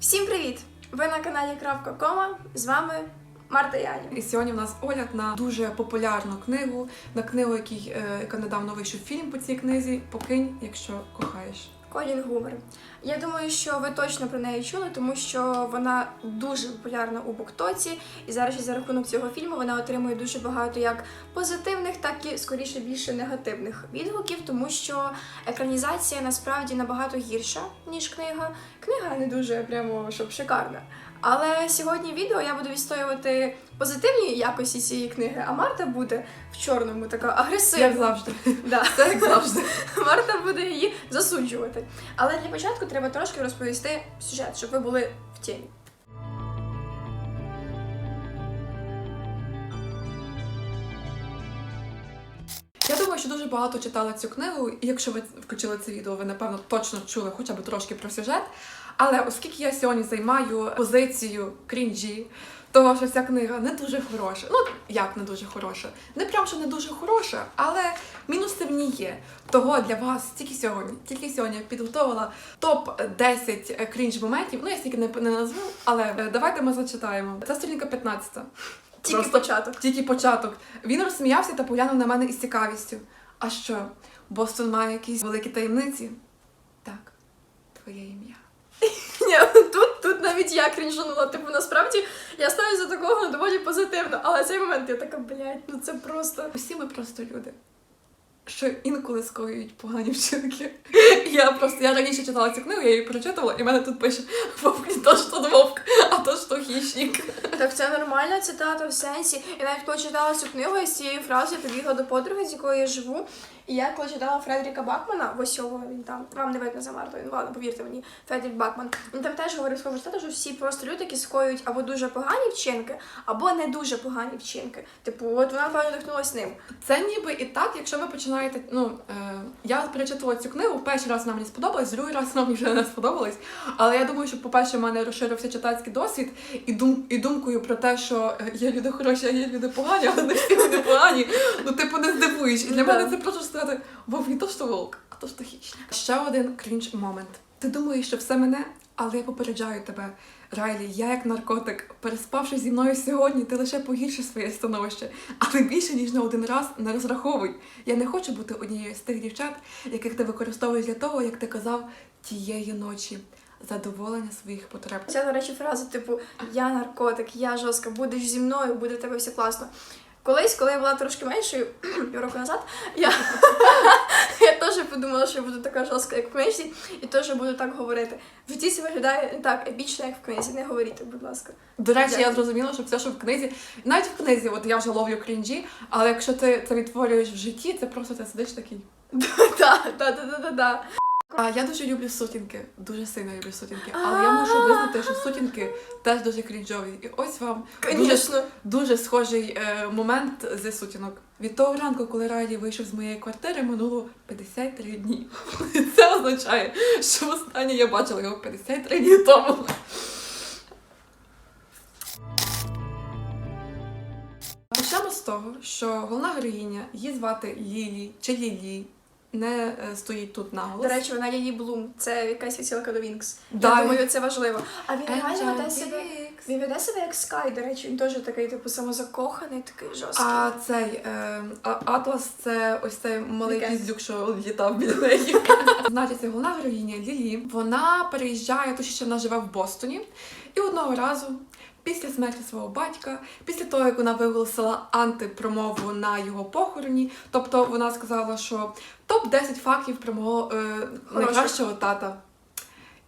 Всім привіт! Ви на каналі Крапка Кома. З вами Марта Яні. І сьогодні в нас огляд на дуже популярну книгу, на книгу, який, е, яка недавно вийшов фільм по цій книзі Покинь, якщо кохаєш. Колін Гувер. Я думаю, що ви точно про неї чули, тому що вона дуже популярна у Буктоці, і зараз за рахунок цього фільму вона отримує дуже багато як позитивних, так і скоріше більше негативних відгуків, тому що екранізація насправді набагато гірша, ніж книга. Книга не дуже прямо щоб шикарна. Але сьогодні відео я буду відстоювати позитивні якості цієї книги, а Марта буде в чорному, така агресивна. Як завжди. Да. Як завжди. Марта буде її засуджувати. Але для початку треба трошки розповісти сюжет, щоб ви були в тіні. Я думаю, що дуже багато читали цю книгу, і якщо ви включили це відео, ви напевно точно чули хоча б трошки про сюжет. Але оскільки я сьогодні займаю позицію крінжі, того що ця книга не дуже хороша. Ну як не дуже хороша? Не прям що не дуже хороша, але мінуси в ній є. Того для вас тільки сьогодні, тільки сьогодні підготувала топ 10 крінж моментів. Ну я стільки не, не назву, але е, давайте ми зачитаємо. Це сторінка 15. Тільки Просто початок. тільки початок. Він розсміявся та поглянув на мене із цікавістю. А що, Бостон має якісь великі таємниці? Так, твоє ім'я. Ні, тут, тут навіть я крінжанула. Типу, насправді я ставлюся за такого доволі позитивно. Але цей момент я така, блядь, ну це просто. Усі ми просто люди. Що інколи скоюють погані вчинки. Я просто я раніше читала цю книгу, я її прочитувала, і в мене тут пише вовк не то, що вовк, а то, що хищник. Так це нормальна цитата в сенсі. Я навіть коли читала цю книгу, я з цієї фрази побігла до подруги, з якою я живу. І я коли читала Фредеріка Бакмана, ось його він там, вам не видно за Мартою, ну ладно, повірте мені, Фредерік Бакман. Він там теж говорив схоже стати, що всі просто люди, які скоюють або дуже погані вчинки, або не дуже погані вчинки. Типу, от вона певно надихнулась ним. Це ніби і так, якщо ви починаєте. Ну е, я перечитувала цю книгу, перший раз вона мені сподобалась, другий раз вона мені вже не сподобалась. Але я думаю, що, по-перше, в мене розширився читацький досвід і дум і думкою про те, що є люди хороші, а є люди погані, але не всі вони погані. Ну, типу, не здивуєш. І для мене це просто сказати вовк не то, що волк, а то що хищник. Ще один крінж момент. Ти думаєш, що все мене, але я попереджаю тебе. Райлі, я як наркотик, переспавши зі мною сьогодні, ти лише погіршиш своє становище, але більше ніж на один раз не розраховуй. Я не хочу бути однією з тих дівчат, яких ти використовуєш для того, як ти казав тієї ночі. Задоволення своїх потреб. Ця, до речі, фраза, типу, я наркотик, я жорстка, будеш зі мною, буде в тебе все класно. Колись, коли я була трошки меншою, півроку назад, я, я теж подумала, що я буду така жорстка, як в книжці, і теж буду так говорити. В житті це виглядає не так епічно, як в книзі. Не говоріть, будь ласка. До речі, я зрозуміла, що все, що в книзі, навіть в книзі, от я вже ловлю крінжі, але якщо ти це відтворюєш в житті, це просто ти сидиш такий. Так, так, так, так, так. А я дуже люблю сутінки, дуже сильно люблю сутінки. Але я мушу визнати, що сутінки теж дуже крінжові. І ось вам дуже, дуже схожий е, момент зі сутінок. Від того ранку, коли Райлі вийшов з моєї квартири, минуло 53 дні. Це означає, що востаннє я бачила його 53 дні тому. Почнемо з того, що головна героїня, її звати Лілі чи Лілі, не е, стоїть тут наголос. До речі, вона Лілі Блум. Це якась відсилка до Вінкс. Да. Я думаю, це важливо. А він реально веде себе. Він веде себе як Скай, до речі, він теж такий, типу, самозакоханий, такий жорсткий. А цей е, а- Атлас це ось цей малий піздюк, що літав біля неї. Значить, це головна героїня Лілі. Вона переїжджає, точніше вона живе в Бостоні. І одного разу, після смерті свого батька, після того, як вона виголосила антипромову на його похороні, тобто вона сказала, що топ-10 фактів про мого е, найкращого тата.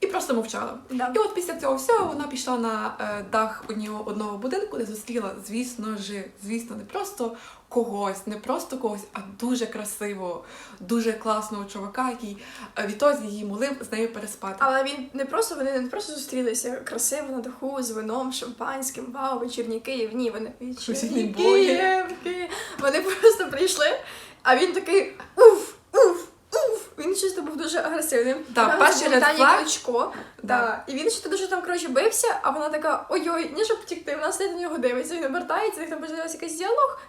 І просто мовчала. Да. І от після цього всього вона пішла на е, дах одного, одного будинку, де зустріла, звісно ж, звісно, не просто когось, не просто когось, а дуже красивого, дуже класного чувака, який е, відтоді її молив з нею переспати. Але він не просто вони не просто зустрілися красиво на даху з вином, шампанським, вау, вечірні Київ. Ні, вони вечірній Київ, Київ. Вони просто прийшли, а він такий уф. Він щось був дуже агресивним. Да, перший red flag. Да. да. і він ще дуже там коротше бився, а вона така: ой-ой, ні, щоб втікти. Вона сидить на нього дивиться, він обертається, там починається якийсь діалог,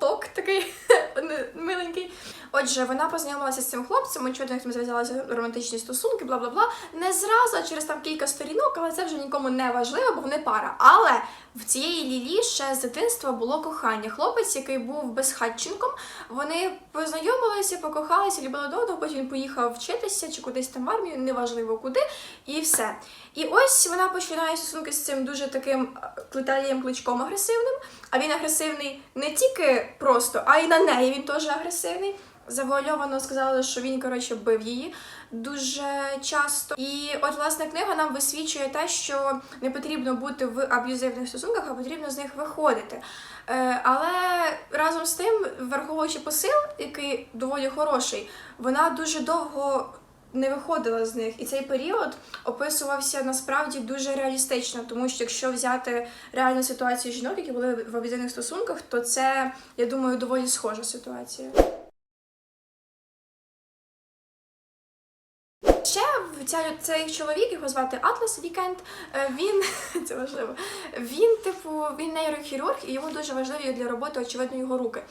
talk такий миленький. Отже, вона познайомилася з цим хлопцем, очевидно, як там зав'язалися романтичні стосунки, бла бла бла. Не зразу, а через там кілька сторінок, але це вже нікому не важливо, бо вони пара. Але в цієї Лілі ще з дитинства було кохання. Хлопець, який був безхатченком, вони познайомилися, покохалися, любили до одного, потім поїхав вчитися чи кудись там в армію, неважливо куди, і все. І ось вона починає стосунки з цим дуже таким Віталієм кличком агресивним. А він агресивний не тільки просто, а й на неї він теж агресивний. Завуальовано сказали, що він коротше бив її дуже часто. І от власне книга нам висвічує те, що не потрібно бути в аб'юзивних стосунках, а потрібно з них виходити. Е, але разом з тим, враховуючи посил, який доволі хороший, вона дуже довго не виходила з них. І цей період описувався насправді дуже реалістично, тому що якщо взяти реальну ситуацію жінок, які були в аб'юзивних стосунках, то це, я думаю, доволі схожа ситуація. Ця, цей чоловік, його звати Атлас Вікенд. е, Він це важливо. Він, типу, він нейрохірург, і йому дуже важливі для роботи, очевидно, його руки.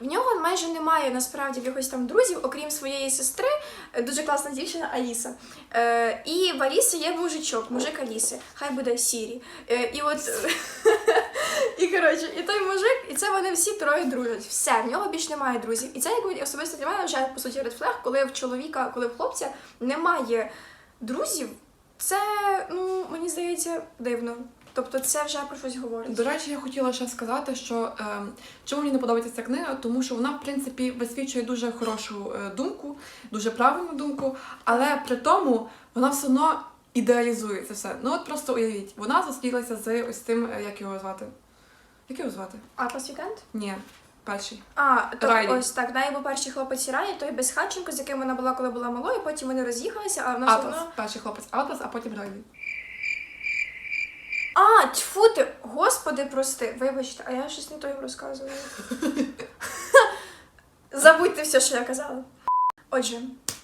В нього майже немає насправді якихось там друзів, окрім своєї сестри, е, дуже класна дівчина Аліса. Е, і в Аліси є мужичок, мужик Аліси. Хай буде Сірі. І от і коротше, і той мужик, і це вони всі троє дружать. Все, в нього більш немає друзів. І це якби особисто для мене вже по суті редфлег, коли в чоловіка, коли в хлопця немає друзів. Це ну мені здається дивно. Тобто, це вже про щось говорить. До речі, я хотіла ще сказати, що е, чому мені не подобається ця книга, тому що вона, в принципі, висвічує дуже хорошу е, думку, дуже правильну думку, але при тому вона все одно ідеалізує це все. Ну от просто уявіть, вона зустрілася з ось цим, е, як його звати? Як його звати? Атлас Вікенд? Ні, перший. А, то Райлі. ось так. В неї був перший хлопець Райлі, той без Хатченко, з яким вона була, коли була малою, потім вони роз'їхалися, а вона нас Атлас, одно. перший хлопець Атлас, а потім Райлі. А, тьфу ти! Господи, прости, вибачте, а я щось не то їм розказувала. Забудьте все, що я казала. Отже,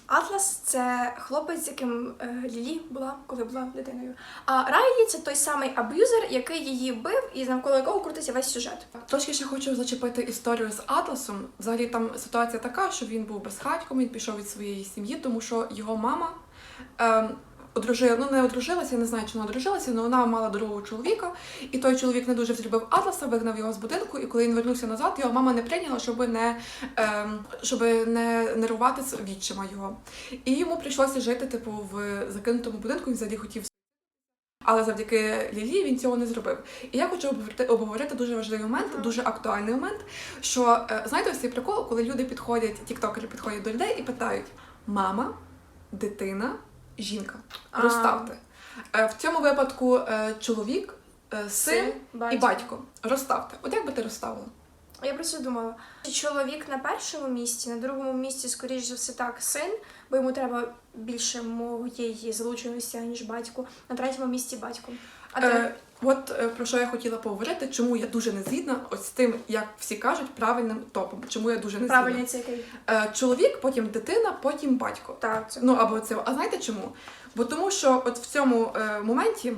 Атлас це хлопець, з яким е, Лілі була, коли була дитиною. А Райлі це той самий аб'юзер, який її бив і навколо якого крутиться весь сюжет. Трошки ще хочу зачепити історію з Атласом. Взагалі там ситуація така, що він був безхатьком, він пішов від своєї сім'ї, тому що його мама ем, одружила, ну не одружилася, я не знаю, чи вона одружилася, але вона мала другого чоловіка, і той чоловік не дуже взлюбив Атласа, вигнав його з будинку, і коли він вернувся назад, його мама не прийняла, щоб не, ем, щоб не нервувати з відчима його. І йому прийшлося жити, типу, в закинутому будинку, він взагалі хотів але завдяки Лілі він цього не зробив. І я хочу обговорити, дуже важливий момент, дуже актуальний момент. Що е, знаєте, ось цей прикол, коли люди підходять, тіктокери підходять до людей і питають: мама, дитина, жінка. Розставте. Е, В цьому випадку е, чоловік, е, син і батько. Розставте. От як би ти розставила? Я про це думала. Чоловік на першому місці, на другому місці, скоріш за все, так, син, бо йому треба більше моєї залученості, ніж батьку. На третьому місці батько. А? Е, от е, про що я хотіла поговорити, чому я дуже не згідна ось з тим, як всі кажуть, правильним топом. Чому я дуже не згідна. Правильний це який? Е, чоловік, потім дитина, потім батько. Так, це Ну або це. А знаєте чому? Бо тому, що от в цьому е, моменті,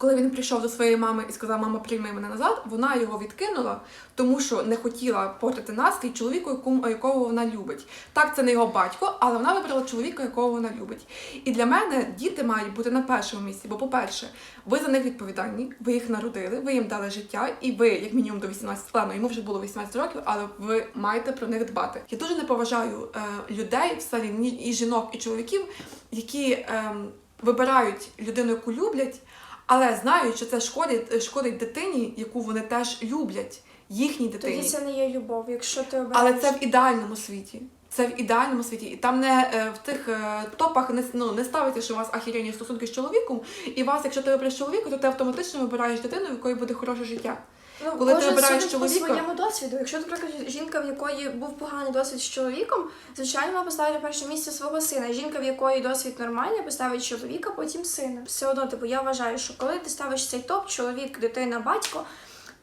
коли він прийшов до своєї мами і сказав, мама, прийми мене назад, вона його відкинула, тому що не хотіла портити настрій чоловіку, якого вона любить. Так, це не його батько, але вона вибрала чоловіка, якого вона любить. І для мене діти мають бути на першому місці. Бо, по-перше, ви за них відповідальні, ви їх народили, ви їм дали життя, і ви, як мінімум, до 18 ладно, йому вже було 18 років, але ви маєте про них дбати. Я дуже не поважаю е, людей в селі, і жінок, і чоловіків, які е, вибирають людину, яку люблять, але знають, що це шкодить, шкодить дитині, яку вони теж люблять, їхній дитині. Тоді це не є любов, якщо ти обираєш. Але це в ідеальному світі. Це в ідеальному світі. І там не е, в тих е, топах не, ну, не ставиться, що у вас ахірені стосунки з чоловіком, і вас, якщо ти вибереш чоловіка, то ти автоматично вибираєш дитину, в якої буде хороше життя. Ну, Коли ти обираєш чоловіка- по своєму досвіду. Якщо, наприклад, жінка, в якої був поганий досвід з чоловіком, звичайно, вона поставить на перше місце свого сина. Жінка, в якої досвід нормальний, поставить чоловіка, потім сина. Все одно, типу, я вважаю, що коли ти ставиш цей топ, чоловік, дитина, батько.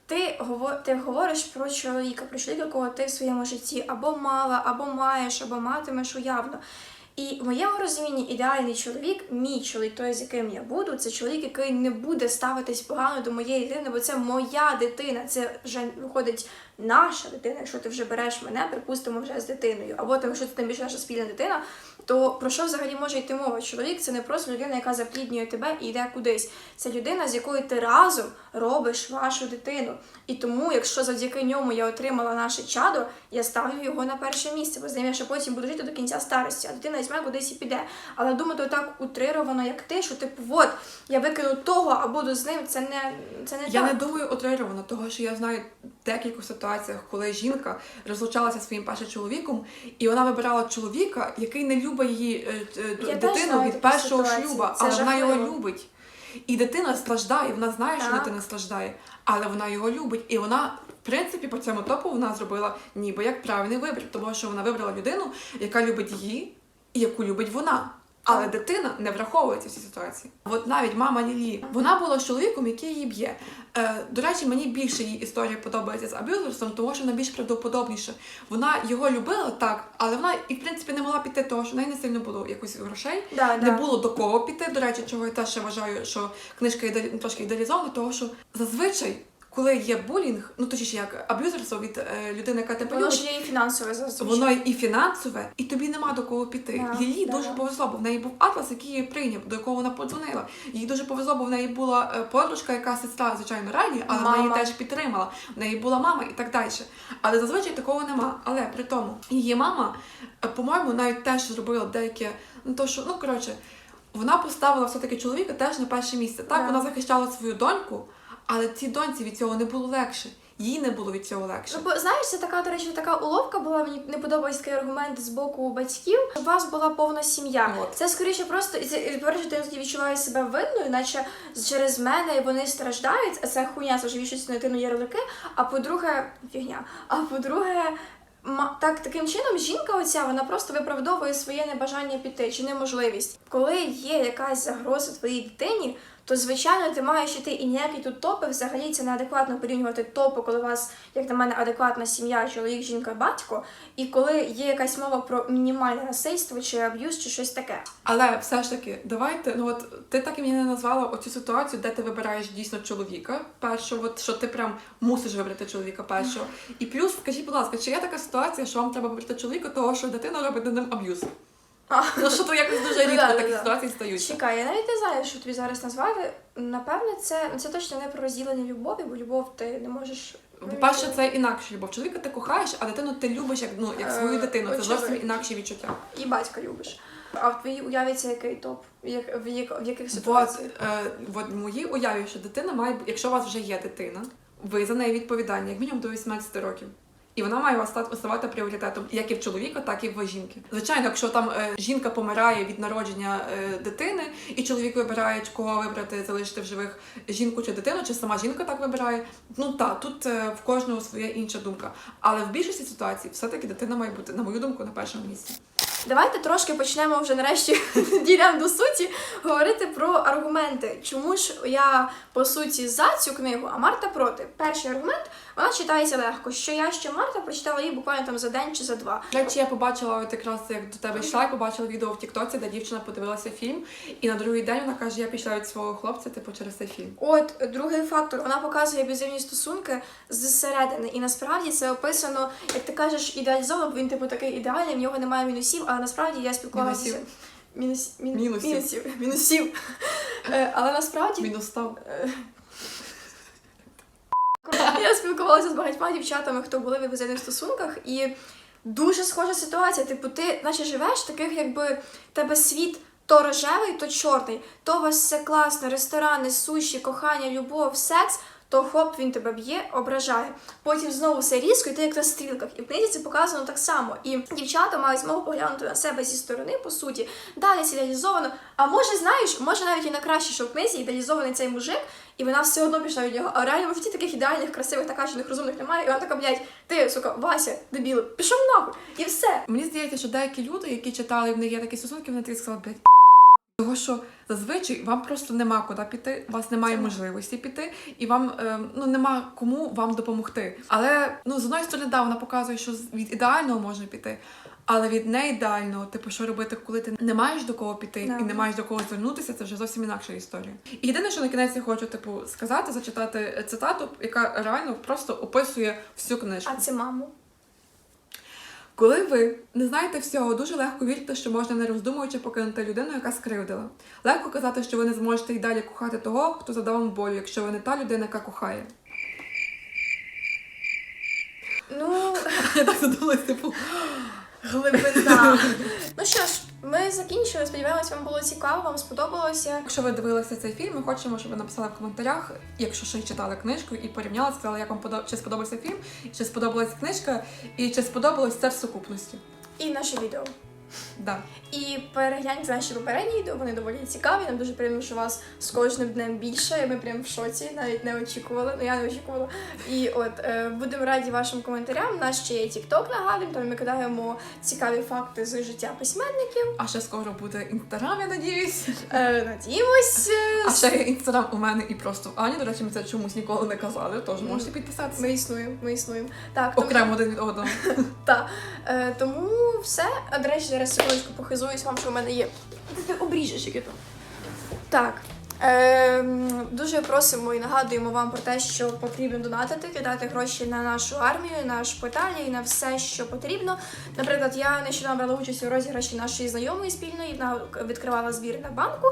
Ти ти говориш про чоловіка, про чоловіка, якого ти в своєму житті або мала, або маєш, або матимеш уявно. І в моєму розумінні ідеальний чоловік, мій чоловік, той, з яким я буду, це чоловік, який не буде ставитись погано до моєї дитини, бо це моя дитина. Це вже виходить наша дитина. Якщо ти вже береш мене, припустимо, вже з дитиною, або там, якщо це тим більше наша спільна дитина, то про що взагалі може йти мова? Чоловік це не просто людина, яка запліднює тебе і йде кудись. Це людина, з якою ти разом робиш вашу дитину. І тому, якщо завдяки ньому я отримала наше чадо, я ставлю його на перше місце, бо з ним я ще потім буду жити до кінця старості, а дитина візьме кудись і піде. Але думати так утрировано, як ти, що типу, от я викину того, а буду з ним, це не це не Я так. не думаю утрировано, того що я знаю декілька ситуаціях, коли жінка розлучалася зі своїм першим чоловіком, і вона вибирала чоловіка, який не любить її е, е, Я дитину від першого шлюба, але вона його любить. І дитина страждає, вона знає, що Так. дитина страждає, але вона його любить. І вона, в принципі, по цьому топу вона зробила ніби як правильний вибір, тому що вона вибрала людину, яка любить її і яку любить вона. Але дитина не враховується в цій ситуації. От навіть мама Лілі, вона була з чоловіком, який її б'є. Е, до речі, мені більше її історія подобається з аб'юзерством, тому що вона більш правдоподобніша. Вона його любила так, але вона і в принципі не могла піти, тому що в неї не сильно було якось грошей. Да, Не да. було до кого піти. До речі, чого я теж вважаю, що книжка ідеалі... трошки ідеалізована, тому що зазвичай, коли є булінг, ну точніше як аб'юзерство від е, людини, яка тебе Воно любить, ж є і фінансове зазвичай. Воно і фінансове, і тобі нема до кого піти. Да, Їй да. дуже повезло, бо в неї був атлас, який її прийняв, до якого вона подзвонила. Їй дуже повезло, бо в неї була е, подружка, яка сестра, звичайно, раді, але вона її Мама. теж підтримала. В неї була мама і так далі. Але зазвичай такого нема. Але при тому її мама, е, по-моєму, навіть теж зробила деяке, ну то що, ну коротше, вона поставила все-таки чоловіка теж на перше місце. Так, Да. вона захищала свою доньку, але цій доньці від цього не було легше. Їй не було від цього легше. Бо знаєш, це така, до речі, така уловка була. Мені не подобається такий аргумент з боку батьків. У вас була повна сім'я. От. Це скоріше просто і це і, по-перше, ти тоді відчуваєш себе винною, наче через мене вони страждають. А це хуйня, це вже більшості на дитину ярлики. А по-друге, фігня. А по-друге. Так, таким чином жінка оця вона просто виправдовує своє небажання піти чи неможливість. Коли є якась загроза твоїй дитині, то звичайно ти маєш іти і ніякі тут топи. Взагалі це неадекватно порівнювати топи, коли у вас, як на мене, адекватна сім'я, чоловік, жінка, батько, і коли є якась мова про мінімальне насильство чи аб'юз, чи щось таке. Але все ж таки, давайте, ну от ти так і мені не назвала оцю ситуацію, де ти вибираєш дійсно чоловіка першого, от що ти прям мусиш вибрати чоловіка першого. І плюс, скажіть, будь ласка, чи є така ситуація, що вам треба вибрати чоловіка, того що дитина робить над ним аб'юз? Ну що то якось дуже рідко Да, да, такі ситуації стаються. Чекай, я навіть не знаю, що тобі зараз назвати. Напевне, це, це точно не про розділення любові, бо любов ти не можеш. По-перше, це інакше любов. Чоловіка ти кохаєш, а дитину ти любиш як ну як свою Е, дитину. Це зовсім інакші відчуття. і батька любиш. А в твоїй уяві це який топ? В, як, в, як, в яких От, ситуаціях? е, в моїй уяві, що дитина має, якщо у вас вже є дитина, ви за неї відповідальні, як мінімум до 18 років. І вона має вас ставати пріоритетом як і в чоловіка, так і в жінки. Звичайно, якщо там е, жінка помирає від народження е, дитини, і чоловік вибирає, кого вибрати, залишити в живих жінку чи дитину, чи сама жінка так вибирає. Ну так, тут е, в кожного своя інша думка. Але в більшості ситуацій все-таки дитина має бути, на мою думку, на першому місці. Давайте трошки почнемо вже нарешті дійдемо до суті говорити про аргументи. Чому ж я по суті за цю книгу, а Марта проти? Перший аргумент вона читається легко. Що я що Марта прочитала її буквально там за день чи за два. До речі, я побачила от якраз як до тебе йшла, я побачила відео в Тіктоці, де дівчина подивилася фільм, і на другий день вона каже: я пішла від свого хлопця, типу, через цей фільм. От другий фактор, вона показує аб'юзивні стосунки зсередини, і насправді це описано, як ти кажеш, ідеалізовано, бо він типу такий ідеальний, в нього немає мінусів, але насправді я спілкувалася. Мінус, мін, Мінусів. мінусів. Мінусів. Е, Але насправді Мінус став. Я спілкувалася з багатьма дівчатами, хто були в аб'юзивних стосунках, і дуже схожа ситуація. Типу, ти наче живеш таких, якби тебе світ. То рожевий, то чорний, то у вас все класно, ресторани, суші, кохання, любов, секс, то хоп, він тебе б'є, ображає. Потім знову все різко, і ти як на стрілках. І в книзі це показано так само. І дівчата мають змогу поглянути на себе зі сторони, по суті. Далі це ідеалізовано. А може, знаєш, може навіть і на краще, що в книзі ідеалізований цей мужик, і вона все одно пішла від нього. А реально в житті таких ідеальних, красивих, накачаних, розумних немає. І вона така, блядь, ти, сука, Вася, дебіл, пішов нахуй. І все. Мені здається, що деякі люди, які читали, в них є такі стосунки, вони такі сказали, блядь. Того, що зазвичай вам просто нема куди піти, у вас немає можливості піти, і вам е, ну нема кому вам допомогти. Але ну з одної сторони, да, вона показує, що від ідеального можна піти. Але від неідеального, типу, що робити, коли ти не маєш до кого піти Да. і не маєш до кого звернутися, це вже зовсім інакша історія. І єдине, що на кінець я хочу типу сказати, зачитати цитату, яка реально просто описує всю книжку. А це маму. Коли ви не знаєте всього, дуже легко вірити, що можна не роздумуючи покинути людину, яка скривдила. Легко казати, що ви не зможете і далі кохати того, хто задав вам болю, якщо ви не та людина, яка кохає. Ну, Я так задумалась, типу. Глибина. ну що ж, ми закінчили. Сподіваємось, вам було цікаво, вам сподобалося. Якщо ви дивилися цей фільм, ми хочемо, щоб ви написали в коментарях, якщо ще й читали книжку, і порівняли, сказали, як вам подо... чи сподобався фільм, чи сподобалась книжка, і чи сподобалось це в сукупності. І наше відео. Да. І перегляньте наші попередні відео, вони доволі цікаві. Нам дуже приємно, що вас з кожним днем більше. Ми прям в шоці, навіть не очікували. Ну я не очікувала. І от е, будемо раді вашим коментарям. У нас ще є TikTok, нагадуємо, там ми кидаємо цікаві факти з життя письменників. А ще скоро буде інстаграм, я надіюсь. Е, надіємось. А ще є інстаграм у мене і просто в Ані. До речі, ми це чомусь ніколи не казали, тож можете підписатися. Ми існуємо, ми існуємо. Так, тому- Окремо один від одного. Та. Е, тому все. А, до речі, зараз секундочку похизуюсь вам, що в мене є. Ти обріжеш яке то. Так. Е, дуже просимо і нагадуємо вам про те, що потрібно донатити, кидати гроші на нашу армію, на шпиталі і на все, що потрібно. Наприклад, я нещодавно брала участь у розіграші нашої знайомої спільної, вона відкривала збір на банку.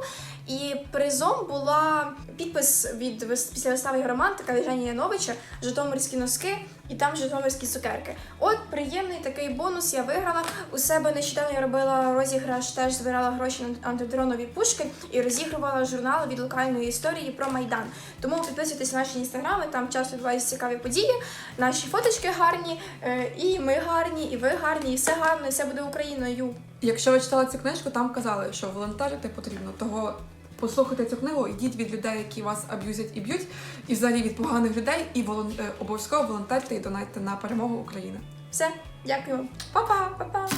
І призом була підпис від після вистави Романтика Євгенія Яновича Житомирські носки і там Житомирські цукерки. От приємний такий бонус я виграла. У себе нещодавно я робила розіграш, теж збирала гроші на антидронові пушки і розігрувала журнал від локальної історії про Майдан. Тому підписуйтесь на наші інстаграми, там часто відбуваються цікаві події. Наші фоточки гарні, е, і ми гарні, і ви гарні, і все гарно, і все буде Україною. Якщо ви читали цю книжку, там казали, що волонтерити потрібно. Того послухайте цю книгу, йдіть від людей, які вас аб'юзять і б'ють, і взагалі від поганих людей, і волон... е, обов'язково волонтерте і донайте на перемогу України. Все, дякую. Па-па! Па-па!